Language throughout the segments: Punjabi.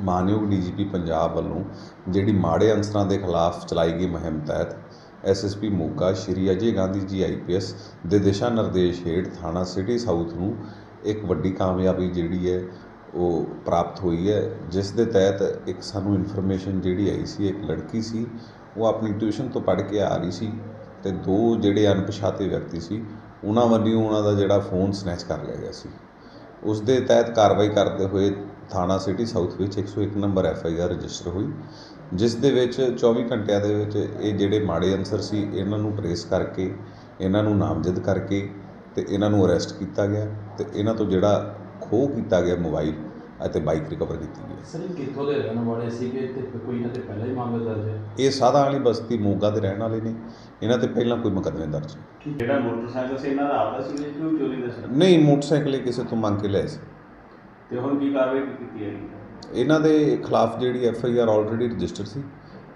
ਮਾਨਯੋਗ ਡੀਜੀਪੀ ਪੰਜਾਬ ਵੱਲੋਂ ਜਿਹੜੀ ਮਾੜੇ ਅਨਸਰਾਂ ਦੇ ਖਿਲਾਫ ਚਲਾਈ ਗਈ ਮੁਹਿੰਮ ਤਹਿਤ ਐਸਐਸਪੀ ਮੋਗਾ ਸ਼੍ਰੀ ਅਜੇ ਗਾਂਧੀ ਜੀ ਆਈਪੀਐਸ ਦੇ ਦਿਸ਼ਾ ਨਿਰਦੇਸ਼ ਹੇਠ ਥਾਣਾ ਸਿਟੀ ਸਾਊਥ ਨੂੰ ਇੱਕ ਵੱਡੀ ਕਾਮਯਾਬੀ ਜਿਹੜੀ ਹੈ ਉਹ ਪ੍ਰਾਪਤ ਹੋਈ ਹੈ, ਜਿਸ ਦੇ ਤਹਿਤ ਇੱਕ ਸਾਨੂੰ ਇਨਫੋਰਮੇਸ਼ਨ ਜਿਹੜੀ ਆਈ ਸੀ, ਇੱਕ ਲੜਕੀ ਸੀ, ਉਹ ਆਪਣੀ ਟਿਊਸ਼ਨ ਤੋਂ ਪੜ੍ਹ ਕੇ ਆ ਰਹੀ ਸੀ ਤੇ ਦੋ ਜਿਹੜੇ ਅਣਪਛਾਤੇ ਵਿਅਕਤੀ ਸੀ, ਉਹਨਾਂ ਵੱਲੋਂ ਉਹਨਾਂ ਦਾ ਜਿਹੜਾ ਫੋਨ ਸਨੈਚ ਕਰ ਲਿਆ ਗਿਆ ਸੀ। ਉਸ ਦੇ ਤਹਿਤ ਕਾਰਵਾਈ ਕਰਦੇ ਹੋਏ ਥਾਣਾ ਸਿਟੀ ਸਾਊਥ ਵਿੱਚ 101 number F I R register ਹੋਈ ਜਿਸ ਦੇ ਵਿੱਚ 24 ਘੰਟਿਆਂ ਦੇ ਵਿੱਚ ਇਹ ਜਿਹੜੇ ਮਾੜੇ ਅਨਸਰ ਸੀ ਇਹਨਾਂ ਨੂੰ ਟਰੇਸ ਕਰਕੇ ਇਹਨਾਂ ਨੂੰ ਨਾਮਜ਼ਦ ਕਰਕੇ ਤੇ ਇਹਨਾਂ ਨੂੰ ਅਰੈਸਟ ਕੀਤਾ ਗਿਆ ਤੇ ਇਹਨਾਂ ਤੋਂ ਜਿਹੜਾ ਖੋਹ ਕੀਤਾ ਗਿਆ ਮੋਬਾਈਲ ਅਤੇ ਬਾਈਕ ਰਿਕਵਰ ਕੀਤੀ ਗਈ। ਸਰ ਇਹ ਕਿੱਥੋਂ ਦੇ ਰਹਿਣ ਵਾਲੇ ਸੀਗੇ ਤੇ ਕੋਈ ਇਹਨਾਂ ਤੇ ਪਹਿਲਾਂ ਹੀ ਮਾਮਲਾ ਦਰਜ ਹੈ? ਇਹ ਸਾਦਾ ਵਾਲੀ ਬਸਤੀ ਮੋਗਾ ਦੇ ਰਹਿਣ ਵਾਲੇ ਨੇ ਇਹਨਾਂ ਤੇ ਪਹਿਲਾਂ ਕੋਈ ਮੁਕੱਦਮੇ ਦਰਜ ਨਹੀਂ। ਜਿਹੜਾ ਮੋਟਰਸਾਈਕਲ ਸੀ? ਇਹਨਾਂ ਦਾ ਆਪਦਾ ਸੀ ਜਾਂ ਕਿਉਂ ਚੋਰੀ ਦਾ ਸੀ? ਨਹੀਂ ਮੋਟਰਸਾਈਕਲ ਇਹ ਕਿਸੇ ਤੋਂ ਮੰਗ ਕੇ ਲਿਆ ਸੀ। ਤੇ ਹੁਣ ਕੀ ਕਾਰਵਾਈ ਕੀਤੀ ਹੈ ਇਹਨਾਂ ਦੇ ਖਿਲਾਫ ਜਿਹੜੀ F I R already register ਸੀ,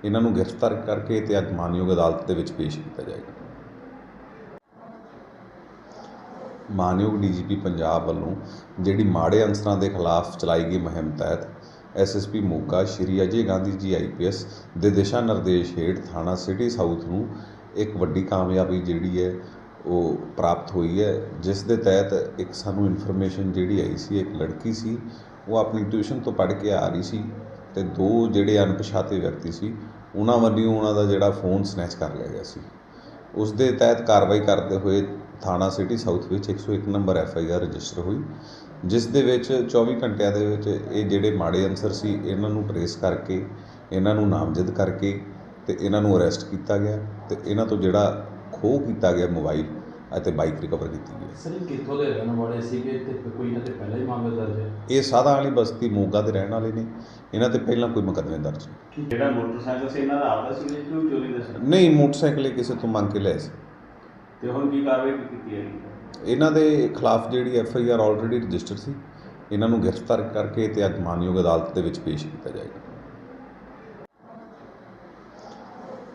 ਇਹਨਾਂ ਨੂੰ ਗ੍ਰਿਫਤਾਰ ਕਰਕੇ ਤੇ ਅੱਜ ਮਾਨਯੋਗ ਅਦਾਲਤ ਦੇ ਵਿੱਚ ਪੇਸ਼ ਕੀਤਾ ਜਾਏਗਾ। ਮਾਨਯੋਗ ਡੀਜੀਪੀ ਪੰਜਾਬ ਵੱਲੋਂ ਜਿਹੜੀ ਮਾੜੇ ਅਨਸਰਾਂ ਦੇ ਖਿਲਾਫ ਚਲਾਈ ਗਈ ਮੁਹਿੰਮ ਤਹਿਤ ਐਸਐਸਪੀ ਮੋਗਾ, ਸ਼੍ਰੀ ਅਜੇ ਗਾਂਧੀ ਜੀ ਆਈਪੀਐਸ ਦੇ ਦਿਸ਼ਾ ਨਿਰਦੇਸ਼ ਹੇਠ ਥਾਣਾ ਸਿਟੀ ਸਾਊਥ ਨੂੰ ਇੱਕ ਵੱਡੀ ਕਾਮਯਾਬੀ ਜਿਹੜੀ ਹੈ ਉਹ ਪ੍ਰਾਪਤ ਹੋਈ ਹੈ, ਜਿਸ ਦੇ ਤਹਿਤ ਇੱਕ ਸਾਨੂੰ ਇਨਫੋਰਮੇਸ਼ਨ ਜਿਹੜੀ ਆਈ ਸੀ, ਇੱਕ ਲੜਕੀ ਸੀ, ਉਹ ਆਪਣੀ ਟਿਊਸ਼ਨ ਤੋਂ ਪੜ੍ਹ ਕੇ ਆ ਰਹੀ ਸੀ ਤੇ ਦੋ ਜਿਹੜੇ ਅਣਪਛਾਤੇ ਵਿਅਕਤੀ ਸੀ, ਉਹਨਾਂ ਵੱਲੋਂ ਉਹਨਾਂ ਦਾ ਜਿਹੜਾ ਫੋਨ ਸਨੈਚ ਕਰ ਲਿਆ ਗਿਆ ਸੀ। ਉਸ ਦੇ ਤਹਿਤ ਕਾਰਵਾਈ ਕਰਦੇ ਹੋਏ ਥਾਣਾ ਸਿਟੀ ਸਾਊਥ ਵਿੱਚ 101 number F I R register ਹੋਈ, ਜਿਸ ਦੇ ਵਿੱਚ 24 ਘੰਟਿਆਂ ਦੇ ਵਿੱਚ ਇਹ ਜਿਹੜੇ ਮਾੜੇ ਅਨਸਰ ਸੀ, ਇਹਨਾਂ ਨੂੰ ਟਰੇਸ ਕਰਕੇ, ਇਹਨਾਂ ਨੂੰ ਨਾਮਜ਼ਦ ਕਰਕੇ ਤੇ ਇਹਨਾਂ ਨੂੰ ਅਰੈਸਟ ਕੀਤਾ ਗਿਆ ਤੇ ਇਹਨਾਂ ਤੋਂ ਜਿਹੜਾ ਖੋਹ ਕੀਤਾ ਗਿਆ ਮੋਬਾਈਲ ਅਤੇ ਬਾਈਕ ਰਿਕਵਰ ਕੀਤੀ ਗਈ। ਸਰ ਇਹ ਕਿੱਥੋਂ ਦੇ ਰਹਿਣ ਵਾਲੇ ਸੀਗੇ ਤੇ ਕੋਈ ਇਹਨਾਂ ਤੇ ਪਹਿਲਾਂ ਹੀ ਮਾਮਲਾ ਦਰਜ ਹੈ? ਇਹ ਸਾਦਾ ਵਾਲੀ ਬਸਤੀ ਮੋਗਾ ਦੇ ਰਹਿਣ ਵਾਲੇ ਨੇ। ਇਹਨਾਂ ਤੇ ਪਹਿਲਾਂ ਕੋਈ ਮੁਕੱਦਮੇ ਦਰਜ ਨਹੀਂ। ਜਿਹੜਾ ਮੋਟਰਸਾਈਕਲ ਸੀ ਇਹਨਾਂ ਦਾ ਆਪਦਾ ਸੀ ਜਾਂ ਕਿਉਂ ਚੋਰੀ ਦਾ ਸੀ? ਨਹੀਂ ਮੋਟਰਸਾਈਕਲ ਇਹ ਕਿਸੇ ਤੋਂ ਮੰਗ ਕੇ ਲਿਆ ਸੀ। ਤੇ ਹੁਣ ਕੀ ਕਾਰਵਾਈ ਕੀਤੀ ਹੈ? ਇਹਨਾਂ ਦੇ ਖਿਲਾਫ ਜਿਹੜੀ F I R already register ਸੀ ਇਹਨਾਂ ਨੂੰ ਗ੍ਰਿਫਤਾਰ ਕਰਕੇ ਤੇ ਅੱਜ ਮਾਨਯੋਗ ਅਦਾਲਤ ਦੇ ਵਿੱਚ ਪੇਸ਼ ਕੀਤਾ ਜਾਏਗਾ।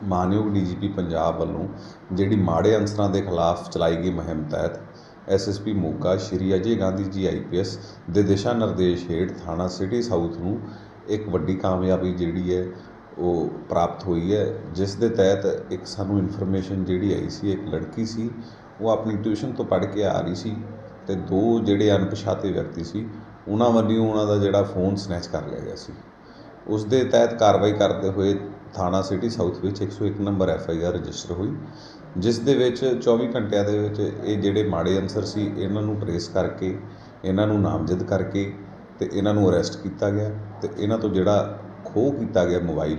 ਮਾਨਯੋਗ ਡੀਜੀਪੀ ਪੰਜਾਬ ਵੱਲੋਂ ਜਿਹੜੀ ਮਾੜੇ ਅਨਸਰਾਂ ਦੇ ਖਿਲਾਫ ਚਲਾਈ ਗਈ ਮੁਹਿੰਮ ਤਹਿਤ ਐਸਐਸਪੀ ਮੋਗਾ ਸ਼੍ਰੀ ਅਜੇ ਗਾਂਧੀ ਜੀ ਆਈਪੀਐਸ ਦੇ ਦਿਸ਼ਾ ਨਿਰਦੇਸ਼ ਹੇਠ ਥਾਣਾ ਸਿਟੀ ਸਾਊਥ ਨੂੰ ਇੱਕ ਵੱਡੀ ਕਾਮਯਾਬੀ ਜਿਹੜੀ ਹੈ ਉਹ ਪ੍ਰਾਪਤ ਹੋਈ ਹੈ, ਜਿਸ ਦੇ ਤਹਿਤ ਇੱਕ ਸਾਨੂੰ ਇਨਫੋਰਮੇਸ਼ਨ ਜਿਹੜੀ ਆਈ ਸੀ, ਇੱਕ ਲੜਕੀ ਸੀ, ਉਹ ਆਪਣੀ ਟਿਊਸ਼ਨ ਤੋਂ ਪੜ੍ਹ ਕੇ ਆ ਰਹੀ ਸੀ ਤੇ ਦੋ ਜਿਹੜੇ ਅਣਪਛਾਤੇ ਵਿਅਕਤੀ ਸੀ, ਉਹਨਾਂ ਵੱਲੋਂ ਉਹਨਾਂ ਦਾ ਜਿਹੜਾ ਫੋਨ ਸਨੈਚ ਕਰ ਲਿਆ ਗਿਆ ਸੀ। ਉਸ ਦੇ ਤਹਿਤ ਕਾਰਵਾਈ ਕਰਦੇ ਹੋਏ ਥਾਣਾ ਸਿਟੀ ਸਾਊਥ ਵਿੱਚ 101 number F I R register ਹੋਈ ਜਿਸ ਦੇ ਵਿੱਚ 24 ਘੰਟਿਆਂ ਦੇ ਵਿੱਚ ਇਹ ਜਿਹੜੇ ਮਾੜੇ ਅਨਸਰ ਸੀ ਇਹਨਾਂ ਨੂੰ ਟਰੇਸ ਕਰਕੇ ਇਹਨਾਂ ਨੂੰ ਨਾਮਜ਼ਦ ਕਰਕੇ ਤੇ ਇਹਨਾਂ ਨੂੰ ਅਰੈਸਟ ਕੀਤਾ ਗਿਆ ਤੇ ਇਹਨਾਂ ਤੋਂ ਜਿਹੜਾ ਖੋਹ ਕੀਤਾ ਗਿਆ ਮੋਬਾਈਲ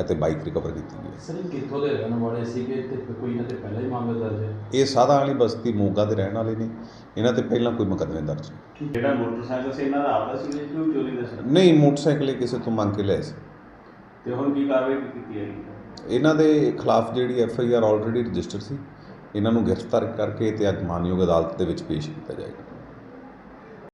ਅਤੇ ਬਾਈਕ ਰਿਕਵਰ ਕੀਤੀ ਗਈ। ਸਰ ਇਹ ਕਿੱਥੋਂ ਦੇ ਰਹਿਣ ਵਾਲੇ ਸੀਗੇ ਤੇ ਕੋਈ ਇਹਨਾਂ ਤੇ ਪਹਿਲਾਂ ਹੀ ਮਾਮਲਾ ਦਰਜ ਹੈ? ਇਹ ਸਾਦਾ ਵਾਲੀ ਬਸਤੀ ਮੋਗਾ ਦੇ ਰਹਿਣ ਵਾਲੇ ਨੇ ਇਹਨਾਂ ਤੇ ਪਹਿਲਾਂ ਕੋਈ ਮੁਕੱਦਮੇ ਦਰਜ ਨਹੀਂ। ਜਿਹੜਾ ਮੋਟਰਸਾਈਕਲ ਸੀ ਇਹਨਾਂ ਦਾ ਆਪਦਾ ਸੀ ਕਿਉਂ ਚੋਰੀ ਦਾ ਸੀ? ਨਹੀਂ ਮੋਟਰਸਾਈਕਲ ਇਹ ਕਿਸੇ ਤੋਂ ਮੰਗ ਕੇ ਲਿਆ ਸੀ। ਤੇ ਹੁਣ ਕੀ ਕਾਰਵਾਈ ਕੀਤੀ ਹੈ ਇਹਨਾਂ ਦੇ ਖਿਲਾਫ ਜਿਹੜੀ F I R already register ਸੀ, ਇਹਨਾਂ ਨੂੰ ਗ੍ਰਿਫਤਾਰ ਕਰਕੇ ਤੇ ਅੱਜ ਮਾਨਯੋਗ ਅਦਾਲਤ ਦੇ ਵਿੱਚ ਪੇਸ਼ ਕੀਤਾ ਜਾਏਗਾ।